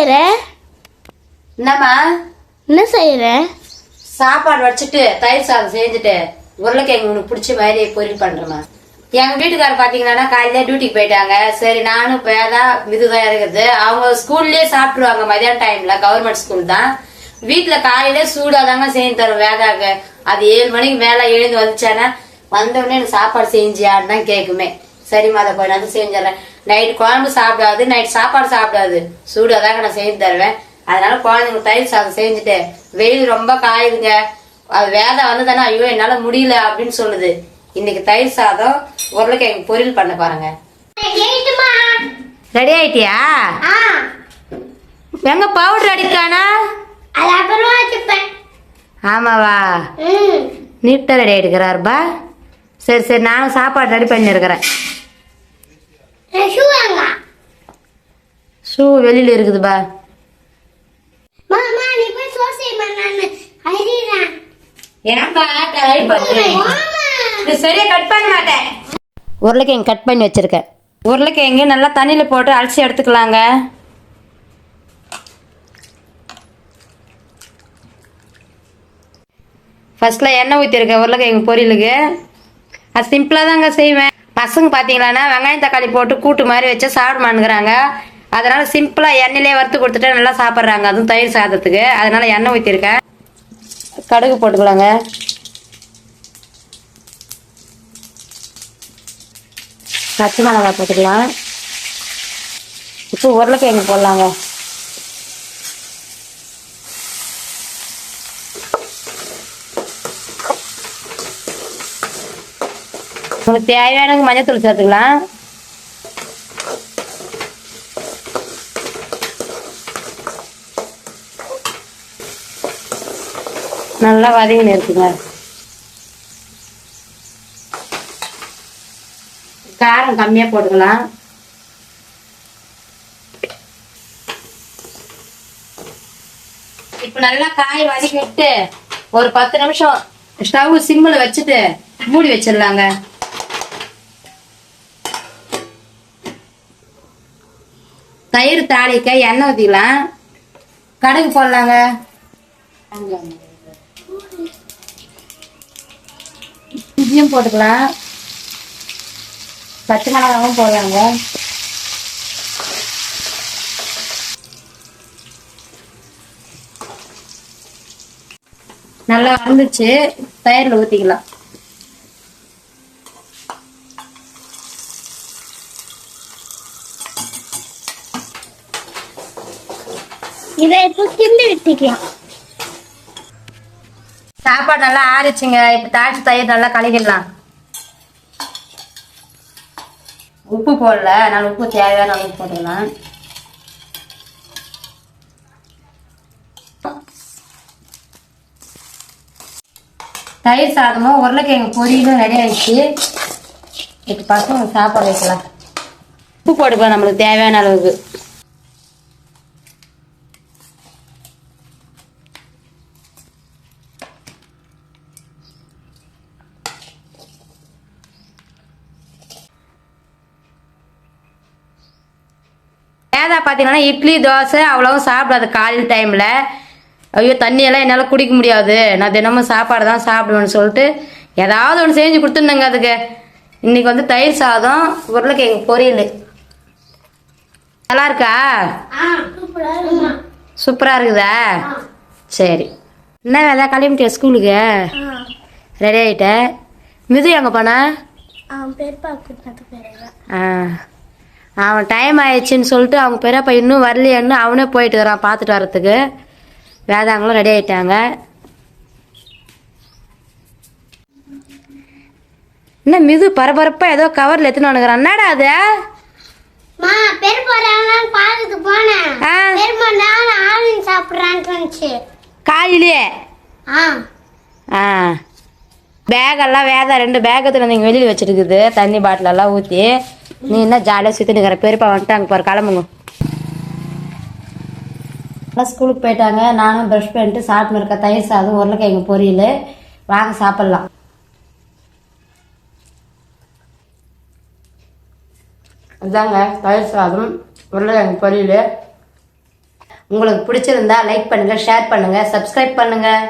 செய்யற என்னம்மா? என்ன செய்யற சாப்பாடு வச்சுட்டு தயிர் சாதம் செஞ்சுட்டு உருளைக்கிழங்கு உனக்கு பிடிச்ச மாதிரி பொரியல் பண்றேம்மா. எங்க வீட்டுக்காரர் பாத்தீங்கன்னா காலையில டியூட்டிக்கு போயிட்டாங்க. சரி நானும் தான் இதுதான் இருக்குது. அவங்க ஸ்கூல்லயே சாப்பிடுவாங்க மதியான டைம்ல கவர்மெண்ட் ஸ்கூல் தான். வீட்டுல காலையில சூடா தாங்க செஞ்சு தரும் வேதாக்கு. அது ஏழு மணிக்கு மேல எழுந்து வந்துச்சானா வந்த உடனே எனக்கு சாப்பாடு செஞ்சியான்னு தான் கேக்குமே. சரிம்மா அதை போய் நான் செஞ்சிடறேன். நைட் குழம்பு சாப்பிடாது நைட் சாப்பாடு சாப்பிடாது. சூடா தாங்க நான் செஞ்சு தருவேன். அதனால குழந்தைங்க தயிர் சாதம் செஞ்சுட்டு வெயில் ரொம்ப காயுதுங்க. அது வேதம் வந்து தானே ஐயோ என்னால முடியல அப்படின்னு சொல்லுது. இன்னைக்கு தயிர் சாதம் உருளைக்கிழங்கு பொரியல் பண்ண பாருங்க. ரெடி ஆயிட்டியா? எங்க பவுடர் அடிக்கானா? ஆமாவா? ம். நீட்டா ரெடி ஆயிட்டுக்கிறாருப்பா சரி சரி நானும் சாப்பாடு ரெடி பண்ணிருக்கிறேன் ஷூ வாங்க ஷூ வெளியில இருக்குதுப்பா மாமா நீ போய் சோசியல் பண்ணான்னு அறிறேன் ஏன்பா பண்ணுறேன் இது சரியா கட் பண்ண மாட்டேன். உருளைக்கிழங்கு கட் பண்ணி வச்சிருக்கேன். உருளைக்கிழங்கு நல்லா தண்ணியில போட்டு அலசி எடுத்துக்கலாங்க. ஃபர்ஸ்ட்ல எண்ணெய் ஊற்றிருக்கேன் உருளைக்கிழங்கு பொரியலுக்கு. அது சிம்பிளாக தாங்க செய்வேன். பசங்க பார்த்தீங்களான்னா வெங்காயம் தக்காளி போட்டு கூட்டு மாதிரி வச்சா சாப்பிட மாட்டேங்கிறாங்க அதனால சிம்பிளாக எண்ணெயிலே வறுத்து கொடுத்துட்டு நல்லா சாப்பிட்றாங்க. அதுவும் தயிர் சாதத்துக்கு. அதனால எண்ணெய் ஊற்றிருக்கேன் கடுகு போட்டுக்கலாங்க. பச்சை மிளகாய் போட்டுக்கலாம். இப்போ உருளைக்கிழங்கு போடலாங்க. உங்களுக்கு தேவையான மஞ்சத்தூள் சேர்த்துக்கலாம். நல்லா வதங்கின்னு இருக்குங்க. காரம் கம்மியாக போட்டுக்கலாம். இப்போ நல்லா காய் வதக்கிட்டு ஒரு பத்து நிமிஷம் ஸ்டவ் சிம்மில் வச்சுட்டு மூடி வச்சிடலாங்க. தயிர் தாளிக்க எண்ணெய் ஊற்றிக்கலாம் கடுகு போடலாங்க. இஞ்சியும் போட்டுக்கலாம். பச்சை மிளகாவும் போடலாங்க. நல்லா வந்துச்சு தயிரில் ஊற்றிக்கலாம் இதை இப்போ கிண்டி விட்டுக்கலாம். சாப்பாடு நல்லா ஆறிச்சுங்க. இப்போ தாளிச்சு தயிர் நல்லா கலக்கிடலாம் உப்பு போடல. நான் உப்பு தேவையான அளவு போட்டுக்கலாம். தயிர் சாதமும் உருளைக்கிழங்கு பொரியலும் ரெடி ஆயிடுச்சு. இப்போ பசங்க சாப்பாடு வைக்கலாம். உப்பு போட்டுக்கலாம் நம்மளுக்கு தேவையான அளவுக்கு. வேதா பார்த்தீங்கன்னா இட்லி தோசை அவ்வளோவும் சாப்பிடாது காலையில் டைமில் ஐயோ தண்ணியெல்லாம் என்னால் குடிக்க முடியாது. நான் தினமும் சாப்பாடு தான் சாப்பிடுவேன்னு சொல்லிட்டு ஏதாவது ஒன்று செஞ்சு கொடுத்துருந்தேங்க அதுக்கு. இன்னைக்கு வந்து தயிர் சாதம் உருளைக்கிழங்கு பொரியல். நல்லா இருக்கா? சூப்பராக இருக்குதா? சரி. என்ன வேலை? கிளம்பிட்டியா ஸ்கூலுக்கு? ரெடி ஆகிட்ட மிது எங்கே போனா? ஆ. அவன் டைம் ஆயிடுச்சுன்னு சொல்லிட்டு அவங்க பெரியப்பா இன்னும் வரலையேன்னு அவனே போயிட்டு வரான் பார்த்துட்டு வரத்துக்கு வேதாங்களும் ரெடி ஆயிட்டாங்க. என்ன மிது பரபரப்பா ஏதோ கவர்ல எடுத்துன்னு வந்துக்கிறான் என்னடா அது? காலையிலேயே ஆ. ஆ. பேகெல்லாம் வேதா ரெண்டு பேக் எடுத்துட்டு நீங்கள் வெளியில் வச்சிருக்குது. தண்ணி பாட்டில் எல்லாம் ஊற்றி நீ என்ன ஜாலியாக சுற்றிட்டு இருக்கிற? பெரியப்பா வந்துட்டாங்க பாரு கிளம்புங்க. எல்லாம் ஸ்கூலுக்கு போயிட்டாங்க. நானும் ப்ரஷ் பண்ணிட்டு சாப்பிட்டு இருக்க தயிர் சாதம் உருளைக்கிழங்கு பொரியல். வாங்க சாப்பிட்லாம். இதாங்க தயிர் சாதம் உருளைக்கிழங்கு பொரியல். உங்களுக்கு பிடிச்சிருந்தா லைக் பண்ணுங்கள் ஷேர் பண்ணுங்கள் சப்ஸ்கிரைப் பண்ணுங்கள்